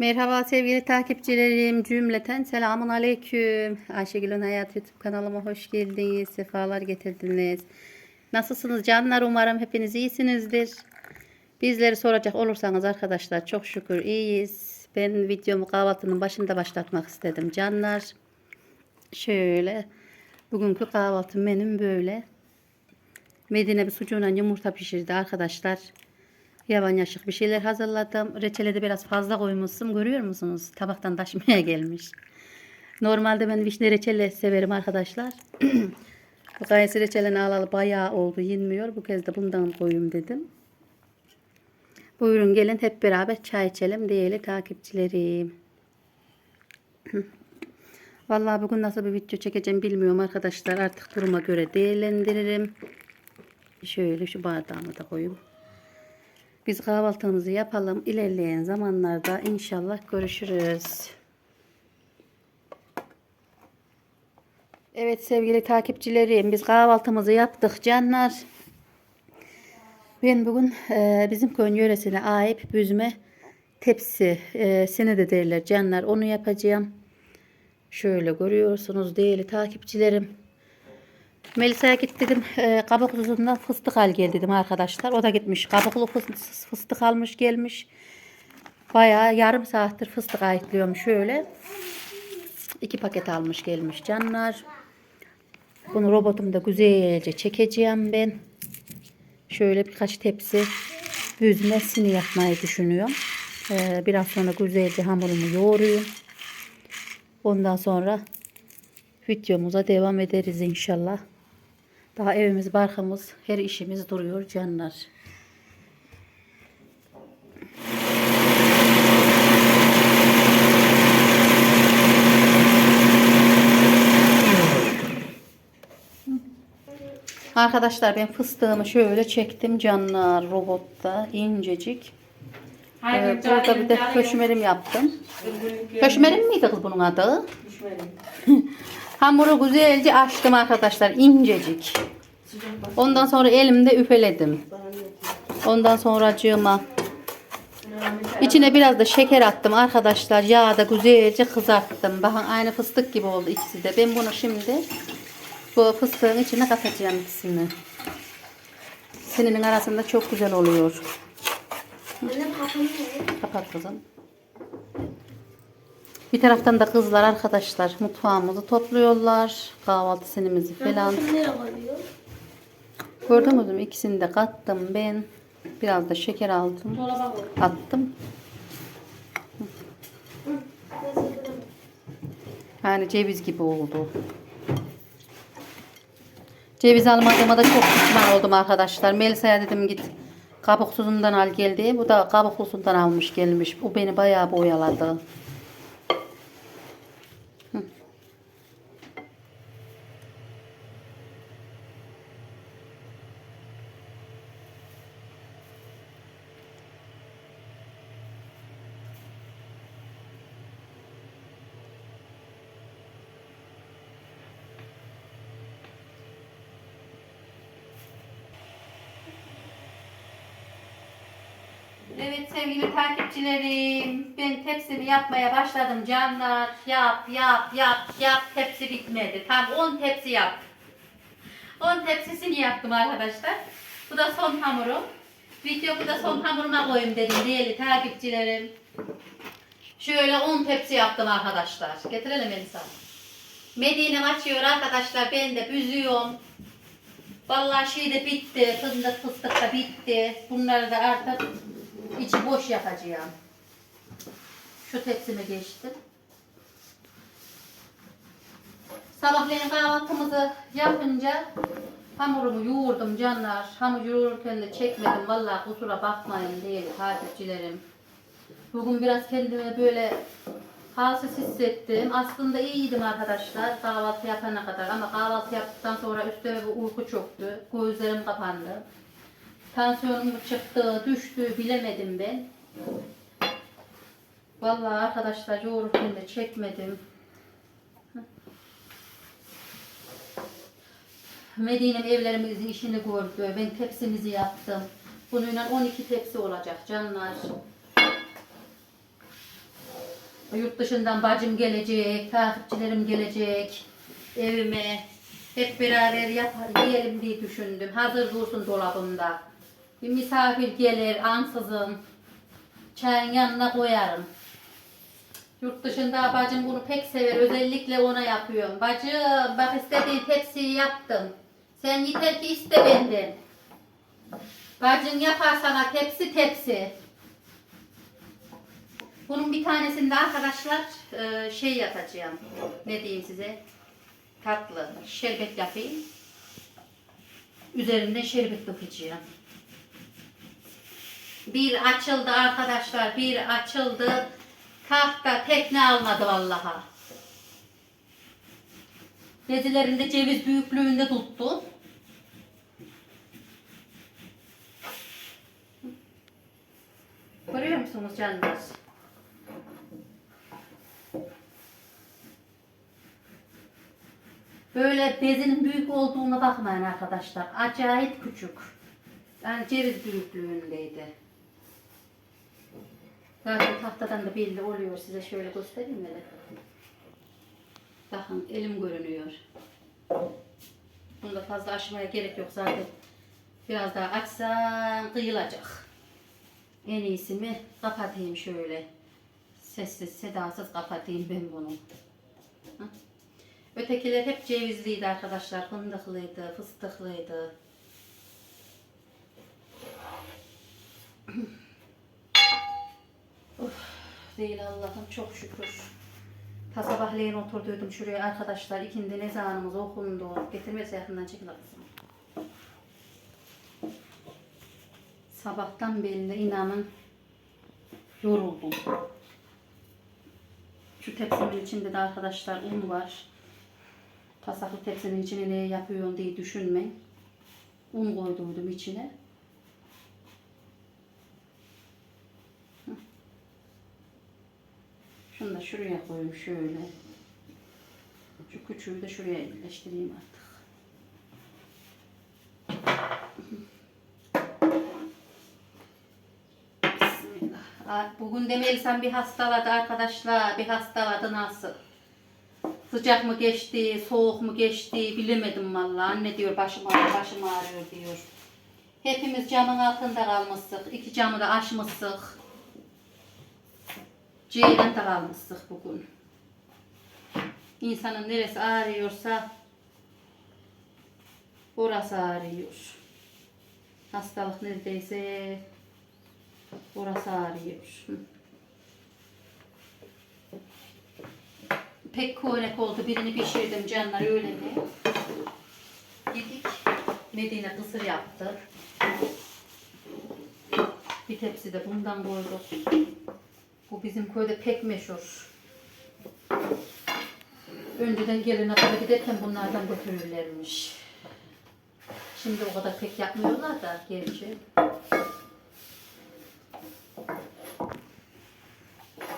Merhaba sevgili takipçilerim. Cümleten selamun aleyküm. Ayşegül'ün Hayat YouTube kanalıma hoş geldiniz. Sefalar getirdiniz. Nasılsınız canlar? Umarım hepiniz iyisinizdir. Bizleri soracak olursanız arkadaşlar çok şükür iyiyiz. Ben videomu kahvaltının başında başlatmak istedim canlar. Şöyle. Bugünkü kahvaltı menüm böyle. Medine bir sucuğuna yumurta pişirdi arkadaşlar. Yavan yaşık bir şeyler hazırladım. Reçeli de biraz fazla koymuşum. Görüyor musunuz? Tabaktan taşmaya gelmiş. Normalde ben vişne reçeli severim arkadaşlar. Bu kayısı reçelini alalı bayağı oldu. Yenmiyor. Bu kez de bundan koyayım dedim. Buyurun gelin hep beraber çay içelim değerli takipçilerim. Vallahi bugün nasıl bir video çekeceğim bilmiyorum arkadaşlar. Artık duruma göre değerlendiririm. Şöyle şu bardağımı da koyayım. Biz kahvaltımızı yapalım. İlerleyen zamanlarda inşallah görüşürüz. Evet sevgili takipçilerim biz kahvaltımızı yaptık canlar. Ben bugün e, bizim köyün yöresine ait büzme tepsi e, sene de derler canlar onu yapacağım. Şöyle görüyorsunuz değerli takipçilerim. Melisa'ya git dedim e, kabuklusundan fıstık al gel dedim arkadaşlar. O da gitmiş kabuklu fıs- fıstık almış gelmiş. Bayağı yarım saattir fıstık ayıtlıyorum şöyle. İki paket almış gelmiş canlar. Bunu robotumda güzelce çekeceğim ben. Şöyle birkaç tepsi büzmesini yapmayı düşünüyorum. E, biraz sonra güzelce hamurumu yoğuruyum. Ondan sonra videomuza devam ederiz inşallah. Daha evimiz, barkımız, her işimiz duruyor canlar. Arkadaşlar ben fıstığımı şöyle çektim canlar robotta incecik. Ee, burada bir de köşmerim yaptım. Köşmerim miydi kız bunun adı? Hamuru güzelce açtım arkadaşlar incecik. Ondan sonra elimde üfeledim. Ondan sonra cığıma içine biraz da şeker attım arkadaşlar. Yağda güzelce kızarttım. Bakın aynı fıstık gibi oldu ikisi de. Ben bunu şimdi bu fıstığın içine katacağım ikisini. Sininin arasında çok güzel oluyor. Kapat kızım. Bir taraftan da kızlar arkadaşlar mutfağımızı topluyorlar. Kahvaltı sinimizi falan. Gördünüz mü? İkisini de kattım ben. Biraz da şeker aldım. Attım. Yani ceviz gibi oldu. Ceviz almadığıma da çok pişman oldum arkadaşlar. Melisa'ya dedim git kabuksuzundan al gel diye. Bu da kabuklusundan almış gelmiş. Bu beni bayağı boyaladı. Evet sevgili takipçilerim, ben tepsimi yapmaya başladım canlar. Yap, yap, yap, yap. Tepsi bitmedi. Tam 10 tepsi yap. 10 tepsisini yaptım arkadaşlar. Bu da son hamurum. Videomu da son hamuruma koyayım dedim değerli takipçilerim. Şöyle 10 tepsi yaptım arkadaşlar. Getirelim Elisa. Medine açıyor arkadaşlar. Ben de büzüyorum. Vallahi şey de bitti. Fındık fıstık da bitti. Bunları da artık içi boş yapacağım. Şu tepsime geçtim. Sabahleyin kahvaltımızı yapınca hamurumu yoğurdum canlar. Hamur yoğururken de çekmedim. Vallahi kusura bakmayın değil takipçilerim. Bugün biraz kendime böyle halsiz hissettim. Aslında iyiydim arkadaşlar kahvaltı yapana kadar ama kahvaltı yaptıktan sonra üstüme bir uyku çöktü. Gözlerim kapandı. Tansiyonum çıktı, düştü bilemedim ben. Vallahi arkadaşlar yoğururken de çekmedim. Medine'm evlerimizin işini gördü. Ben tepsimizi yaptım. Bununla 12 tepsi olacak canlar. Yurt dışından bacım gelecek, takipçilerim gelecek evime. Hep beraber yapar, yiyelim diye düşündüm. Hazır dursun dolabımda. Bir misafir gelir, ansızın. Çayın yanına koyarım. Yurt dışında bacım bunu pek sever. Özellikle ona yapıyorum. Bacım bak istediğin tepsiyi yaptım. Sen yeter ki iste benden. Bacın yapar sana tepsi tepsi. Bunun bir tanesinde arkadaşlar e, şey yapacağım. Ne diyeyim size? Tatlı. Şerbet yapayım. Üzerinde şerbet dökeceğim. Bir açıldı arkadaşlar. Bir açıldı. Tahta tekne almadı vallaha. Bezilerinde ceviz büyüklüğünde tuttu. Görüyor musunuz canlar? Böyle bezinin büyük olduğuna bakmayın arkadaşlar. Acayip küçük. Yani ceviz büyüklüğündeydi. Zaten tahtadan da belli oluyor. Size şöyle göstereyim de? Bakın elim görünüyor. Bunu da fazla açmaya gerek yok zaten. Biraz daha açsam kıyılacak. En iyisi mi kapatayım şöyle. Sessiz sedasız kapatayım ben bunu. Hı? Ötekiler hep cevizliydi arkadaşlar. Fındıklıydı, fıstıklıydı. değil Allah'ım çok şükür. Ta sabahleyin oturduydum şuraya arkadaşlar. İkindi nezanımız okundu. Getirmesi yakından çekil kızım. Sabahtan beri inanın yoruldum. Şu tepsimin içinde de arkadaşlar un var. Pasaklı tepsinin içine ne yapıyorum diye düşünmeyin. Un koyduydum içine. Şunu da şuraya koyayım şöyle. Şu küçüğü de şuraya yerleştireyim artık. Bismillah. Bugün de Melisa bir hastaladı arkadaşlar. Bir hastaladı nasıl? Sıcak mı geçti, soğuk mu geçti bilemedim vallahi. Anne diyor başım ağrıyor, başım ağrıyor diyor. Hepimiz camın altında kalmıştık. İki camı da açmıştık. Ceylan'da kalmıştık bugün. İnsanın neresi ağrıyorsa orası ağrıyor. Hastalık neredeyse orası ağrıyor. Pek konek oldu. Birini pişirdim canlar öyle mi? Yedik. Medine kısır yaptı. Bir tepsi de bundan koyduk. Bu bizim köyde pek meşhur. Önceden gelin akıla giderken bunlardan götürürlermiş. Şimdi o kadar pek yapmıyorlar da gerçi.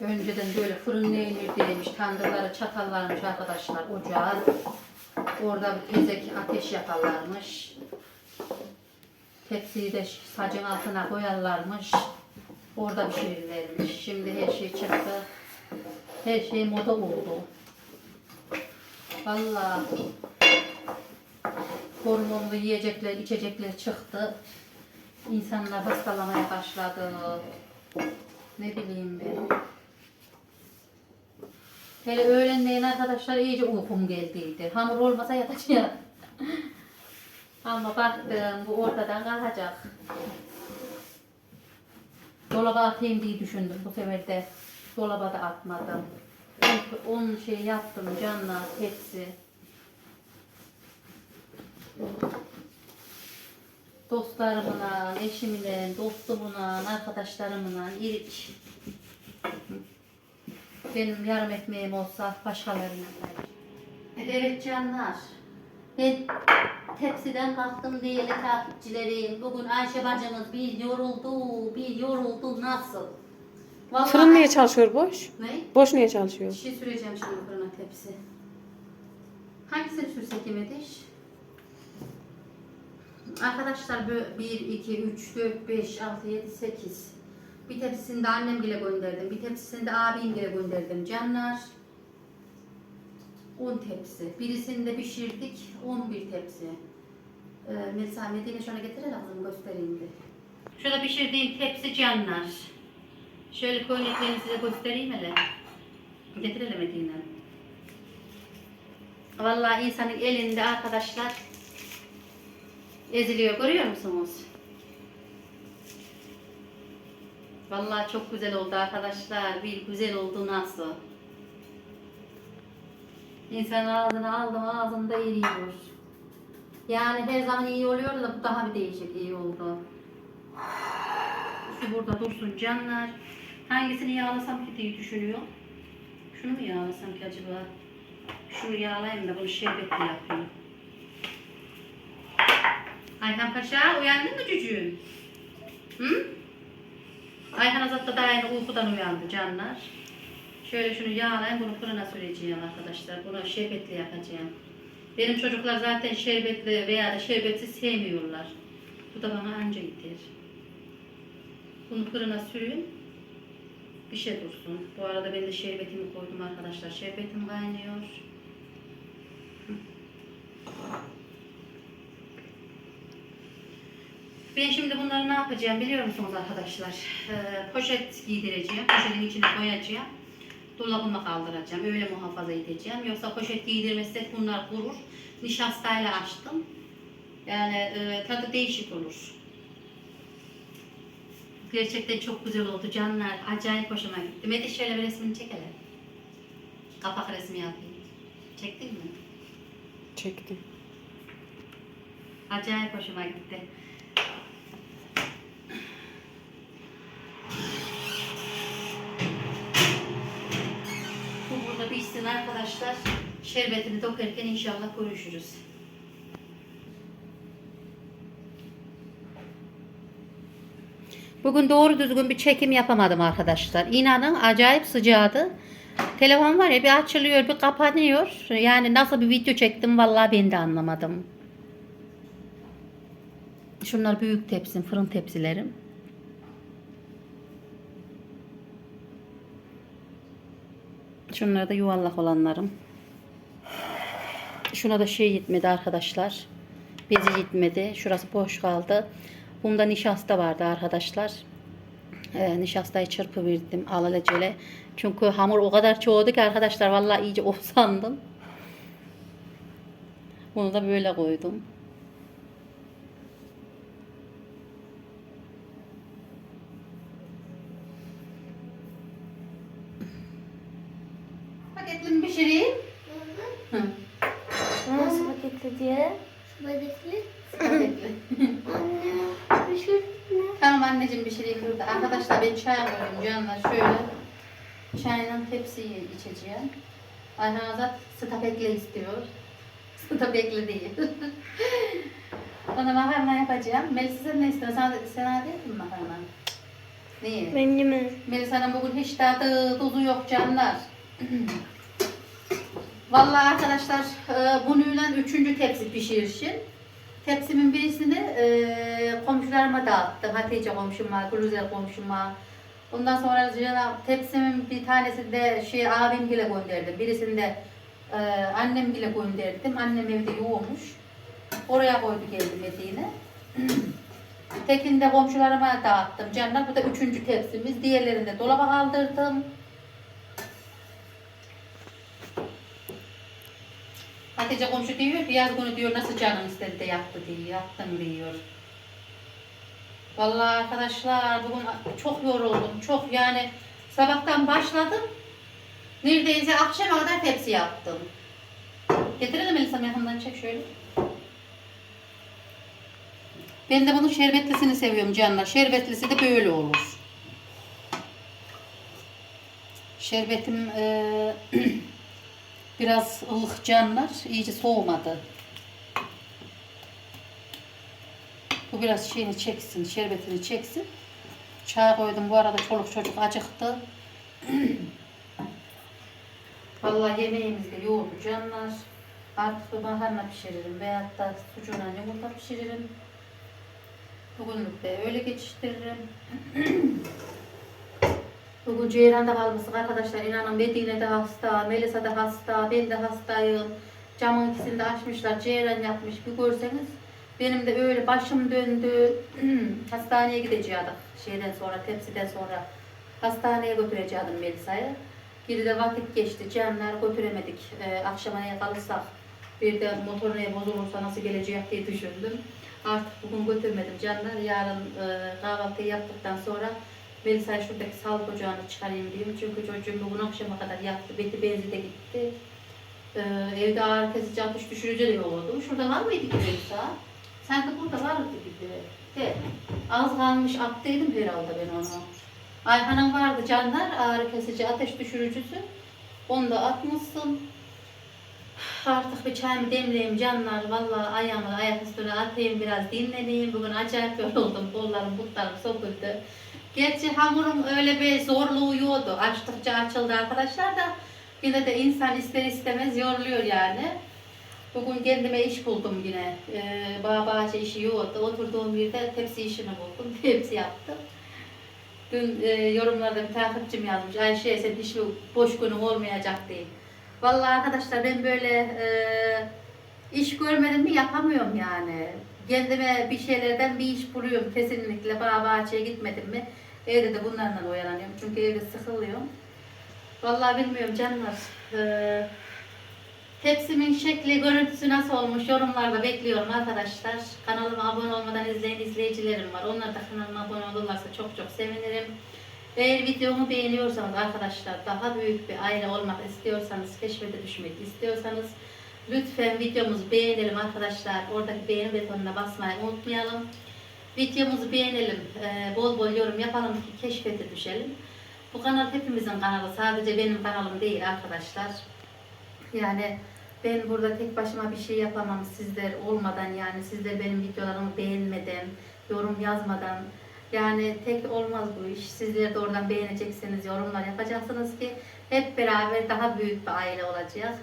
Önceden böyle fırın neyinir demiş, tandırları çatallarmış arkadaşlar ocağa. Orada bir tezek ateş yaparlarmış. Tepsiyi de sacın altına koyarlarmış. Orada pişirirlermiş. Şimdi her şey çıktı. Her şey moda oldu. Vallahi hormonlu yiyecekler, içecekler çıktı. İnsanlar hastalamaya başladı. Ne bileyim ben. Hele öğlenleyin arkadaşlar iyice uykum geldiydi. Hamur olmasa yatacağım. Ama baktım bu ortadan kalkacak. Dolaba atayım diye düşündüm bu sefer de. Dolaba da atmadım. Un, un şey yaptım canla tepsi. Dostlarımla, eşimle, dostumla, arkadaşlarımla irik. Benim yarım ekmeğim olsa başkalarına Evet canlar. Ben tepsiden kalktım değerli takipçilerim. Bugün Ayşe bacımız bir yoruldu, bir yoruldu nasıl? Vallahi Fırın niye çalışıyor boş? Ne? Boş niye Bir çalışıyor? şey süreceğim şimdi fırına tepsi. Hangisini sürsek Emediş? Arkadaşlar bu 1, 2, 3, 4, 5, 6, 7, 8. Bir tepsisini de annemgile gönderdim. Bir tepsisini de abimgile gönderdim. Canlar. 10 tepsi. Birisini de pişirdik. 11 tepsi. Ee, mesela Medine şöyle getirelim kızım göstereyim de. Şurada pişirdiğim tepsi canlar. Şöyle koyneklerini size göstereyim hele. Getirelim Medine. Vallahi insanın elinde arkadaşlar eziliyor. Görüyor musunuz? Vallahi çok güzel oldu arkadaşlar. Bir güzel oldu nasıl? İnsan ağzına aldım ağzında eriyor. Yani her zaman iyi oluyor da bu daha bir değişik iyi oldu. Şu burada dursun canlar. Hangisini yağlasam ki diye düşünüyor. Şunu mu yağlasam ki acaba? Şunu yağlayayım da bunu şerbetli yapayım. Ayhan Paşa uyandın mı cücüğüm? Hı? Ayhan Azat da daha yeni uykudan uyandı canlar. Şöyle şunu yağlayayım bunu fırına süreceğim arkadaşlar. Bunu şerbetli yapacağım. Benim çocuklar zaten şerbetli veya da şerbetsiz sevmiyorlar. Bu da bana anca yeter. Bunu fırına sürün. Bir şey dursun. Bu arada ben de şerbetimi koydum arkadaşlar. Şerbetim kaynıyor. Ben şimdi bunları ne yapacağım biliyor musunuz arkadaşlar? Ee, poşet giydireceğim. Poşetin içine koyacağım. Dolabıma kaldıracağım. Öyle muhafaza edeceğim. Yoksa poşet giydirmezsek bunlar kurur. Nişastayla açtım. Yani e, tadı değişik olur. Gerçekten çok güzel oldu canlar. Acayip hoşuma gitti. Mete şöyle bir resmini çek hele. Kapak resmi yapayım. Çektin mi? Çektim. Acayip hoşuma gitti. Bu burada pişsin arkadaşlar. Şerbetini dökerken inşallah görüşürüz. Bugün doğru düzgün bir çekim yapamadım arkadaşlar. İnanın acayip sıcağdı. Telefon var ya bir açılıyor bir kapanıyor. Yani nasıl bir video çektim vallahi ben de anlamadım. Şunlar büyük tepsim, fırın tepsilerim. Şunlar da yuvarlak olanlarım. Şuna da şey gitmedi arkadaşlar. Bezi gitmedi. Şurası boş kaldı. Bunda nişasta vardı arkadaşlar. Ee, nişastayı çırpıverdim alelacele. Çünkü hamur o kadar çoğuldu ki arkadaşlar vallahi iyice of. Bunu da böyle koydum. Paketli mi pişireyim? Hı. Nasıl paketli diye? Badaklı. Paketli. Anne, bir şey ne? Tamam anneciğim pişireyim burada. Arkadaşlar ben çay canlar. Şöyle çayla tepsiyi içeceğim. Ayhan Azat stapekle istiyor. Stapekli değil. Ona makarna yapacağım. Melis sen ne istiyorsun? Sen, sen değil mi makarna? Niye? Benim mi? Melisa'nın bugün hiç tadı tuzu yok canlar. Vallahi arkadaşlar e, bununla üçüncü tepsi pişirişim. Tepsimin birisini e, komşularıma dağıttım. Hatice komşuma, Gülüzel komşuma. Ondan sonra tepsimin bir tanesi de şey abimgile gönderdim. Birisini de e, annemgile gönderdim. Annem evde yoğunmuş. Oraya koydu geldi Medine. Tekini de komşularıma dağıttım. Canlar bu da üçüncü tepsimiz. Diğerlerini de dolaba kaldırdım. Hatice komşu diyor ki yaz günü diyor nasıl canım istedi de yaptı diyor. Yaptım diyor. Vallahi arkadaşlar bugün çok yoruldum. Çok yani sabahtan başladım. Neredeyse akşama kadar tepsi yaptım. Getirelim Elisa'm yakından çek şöyle. Ben de bunun şerbetlisini seviyorum canlar. Şerbetlisi de böyle olur. Şerbetim eee, biraz ılık canlar. iyice soğumadı. Biraz şeyini çeksin, şerbetini çeksin. Çay koydum. Bu arada çoluk çocuk acıktı. Vallahi yemeğimiz de yoğurdu canlar. Artık makarna pişiririm veyahut da sucuğuna yumurta pişiririm. Bugünlük de öyle geçiştiririm. Bugün Ceyran'da kalmıştık arkadaşlar. İnanın Medine de hasta, Melisa da hasta, ben de hastayım. Camın ikisini de açmışlar. Ceyran yapmış. Bir görseniz. Benim de öyle başım döndü. Hastaneye gidecektik. Şeyden sonra, tepsiden sonra. Hastaneye götürecektim Melisa'yı. Bir de vakit geçti. Canlar götüremedik. Ee, akşama neye kalırsak bir de motor neye bozulursa nasıl gelecek diye düşündüm. Artık bugün götürmedim canlar. Yarın e, kahvaltıyı yaptıktan sonra Melisa'yı şuradaki sağlık ocağına çıkarayım diyeyim. Çünkü çocuğum bugün akşama kadar yattı. Beti benzi de gitti. Ee, evde ağrı kesici atış düşürücü de yoktu. Şurada var mıydı ki Melisa? Sanki burada vardı gibi. De. Az kalmış attıydım herhalde ben onu. Ayhan'ın vardı canlar ağrı kesici ateş düşürücüsü. Onu da atmışsın. Artık bir çayımı demleyeyim canlar. Vallahi ayağımı ayak üstüne atayım biraz dinleneyim. Bugün acayip yoruldum. Kollarım butlarım sokuldu. Gerçi hamurum öyle bir zorluğu yoktu. Açtıkça açıldı arkadaşlar da yine de insan ister istemez yoruluyor yani. Bugün kendime iş buldum yine. Ee, bağ bahçe işi yoktu. Oturduğum yerde tepsi işini buldum. Tepsi yaptım. Dün e, yorumlarda bir takipçim yazmış. Ayşe sen hiç boş günün olmayacak diye. Vallahi arkadaşlar ben böyle e, iş görmedim mi yapamıyorum yani. Kendime bir şeylerden bir iş buluyorum kesinlikle. Bağ bahçeye gitmedim mi evde de bunlarla oyalanıyorum. Çünkü evde sıkılıyorum. Vallahi bilmiyorum canlar. E, Tepsimin şekli, görüntüsü nasıl olmuş yorumlarda bekliyorum arkadaşlar. Kanalıma abone olmadan izleyen izleyicilerim var. Onlar da kanalıma abone olurlarsa çok çok sevinirim. Eğer videomu beğeniyorsanız arkadaşlar daha büyük bir aile olmak istiyorsanız, keşfete düşmek istiyorsanız lütfen videomuzu beğenelim arkadaşlar. Oradaki beğeni butonuna basmayı unutmayalım. Videomuzu beğenelim, ee, bol bol yorum yapalım ki keşfete düşelim. Bu kanal hepimizin kanalı, sadece benim kanalım değil arkadaşlar. Yani ben burada tek başıma bir şey yapamam sizler olmadan yani sizler benim videolarımı beğenmeden, yorum yazmadan yani tek olmaz bu iş. Sizler de oradan beğeneceksiniz, yorumlar yapacaksınız ki hep beraber daha büyük bir aile olacağız.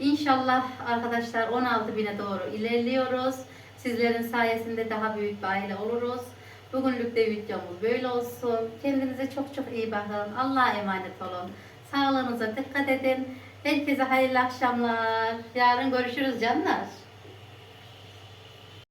İnşallah arkadaşlar 16 bine doğru ilerliyoruz. Sizlerin sayesinde daha büyük bir aile oluruz. Bugünlük de videomuz böyle olsun. Kendinize çok çok iyi bakın. Allah'a emanet olun. Sağlığınıza dikkat edin. Herkese hayırlı akşamlar. Yarın görüşürüz canlar.